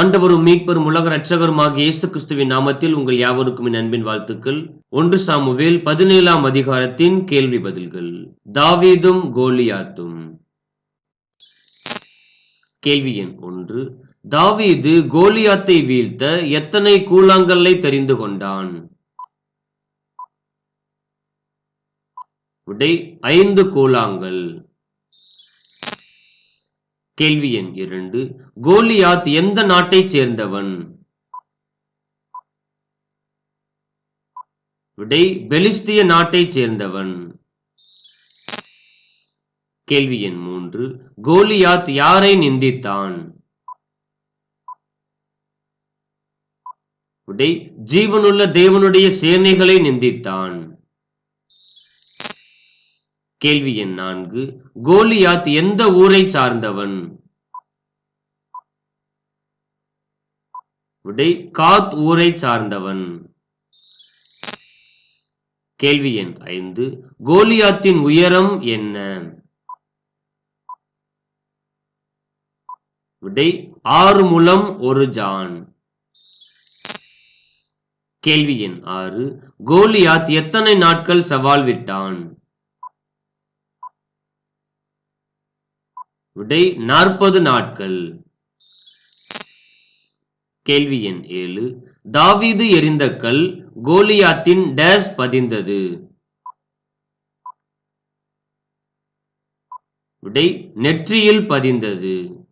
ஆண்டவரும் மீட்பரும் உலக ரட்சகருமாகிய இயேசு கிறிஸ்துவின் நாமத்தில் உங்கள் யாவருக்கும் என் அன்பின் வாழ்த்துக்கள். ஒன்று சாமுவேல் பதினேழாம் அதிகாரத்தின் கேள்வி பதில்கள். தாவீதும் கோலியாத்தும். கேள்வி எண் ஒன்று. தாவீது கோலியாத்தை வீழ்த்த எத்தனை கூழாங்கல்லை தெரிந்து கொண்டான்? விடை ஐந்து கூழாங்கல். கேள்வி எண் இரண்டு. கோலியாத் எந்த நாட்டைச் சேர்ந்தவன்? விடை பெலிஸ்திய நாட்டைச் சேர்ந்தவன். கேள்வி எண் மூன்று. கோலியாத் யாரை நிந்தித்தான்? விடை ஜீவனுள்ள தேவனுடைய சேனைகளை நிந்தித்தான். கேள்வி எண் நான்கு. கோலியாத் எந்த ஊரை சார்ந்தவன்? விடை காத் ஊரை சார்ந்தவன். கேள்வி எண் ஐந்து. கோலியாத்தின் உயரம் என்ன? விடை ஆறு முலம் ஒரு ஜான். கேள்வி எண் ஆறு. கோலியாத் எத்தனை நாட்கள் சவால் விட்டான்? விடை நாற்பது நாட்கள். கேள்வி எண் ஏழு. தாவீது எரிந்த கல் கோலியாத்தின் டேஸ் பதிந்தது. விடை நெற்றியில் பதிந்தது.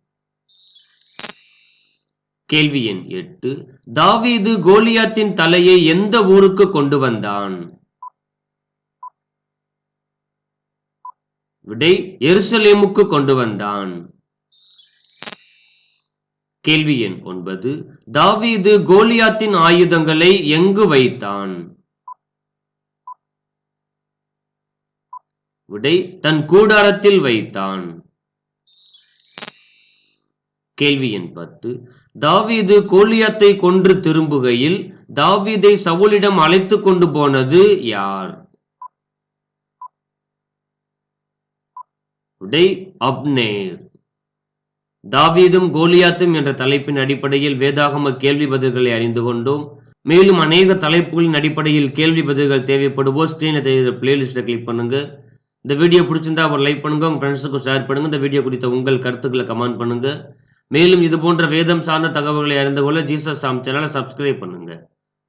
கேள்வி எண் எட்டு. தாவீது கோலியாத்தின் தலையை எந்த ஊருக்கு கொண்டு வந்தான்? விடை எருசலேமுக்கு கொண்டு வந்தான். கேள்வி எண் ஒன்பது. தாவீது கோலியாத்தின் ஆயுதங்களை எங்கு வைத்தான்? விடை தன் கூடாரத்தில் வைத்தான். கேள்வி எண் பத்து. தாவீது கோலியாத்தை கொன்று திரும்புகையில் தாவீதை சவுலிடம் அழைத்து கொண்டு போனது யார்? உடை அப்னேர். தாவீதும் கோலியாத்தும் என்ற தலைப்பின் அடிப்படையில் வேதாகம கேள்வி பதில்களை அறிந்து கொண்டோம். மேலும் அநேக தலைப்புகளின் அடிப்படையில் கேள்வி பதில்கள் தேவைப்படுவோம் ஸ்க்ரீனில் தெரியுற பிளேலிஸ்ட்டை கிளிக் பண்ணுங்க. இந்த வீடியோ பிடிச்சிருந்தா அவர் லைக் பண்ணுங்க உங்க ஃப்ரெண்ட்ஸுக்கும் ஷேர் பண்ணுங்க. இந்த வீடியோ குறித்த உங்கள் கருத்துக்களை கமெண்ட் பண்ணுங்க. மேலும் இது போன்ற வேதம் சார்ந்த தகவல்களை அறிந்து கொள்ள ஜீசஸ் சாம் சேனலை சப்ஸ்கிரைப் பண்ணுங்க.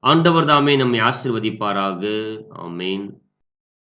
ஆண்டவர் தாமே நம்மை ஆசிர்வதிப்பாராக. ஆமேன்.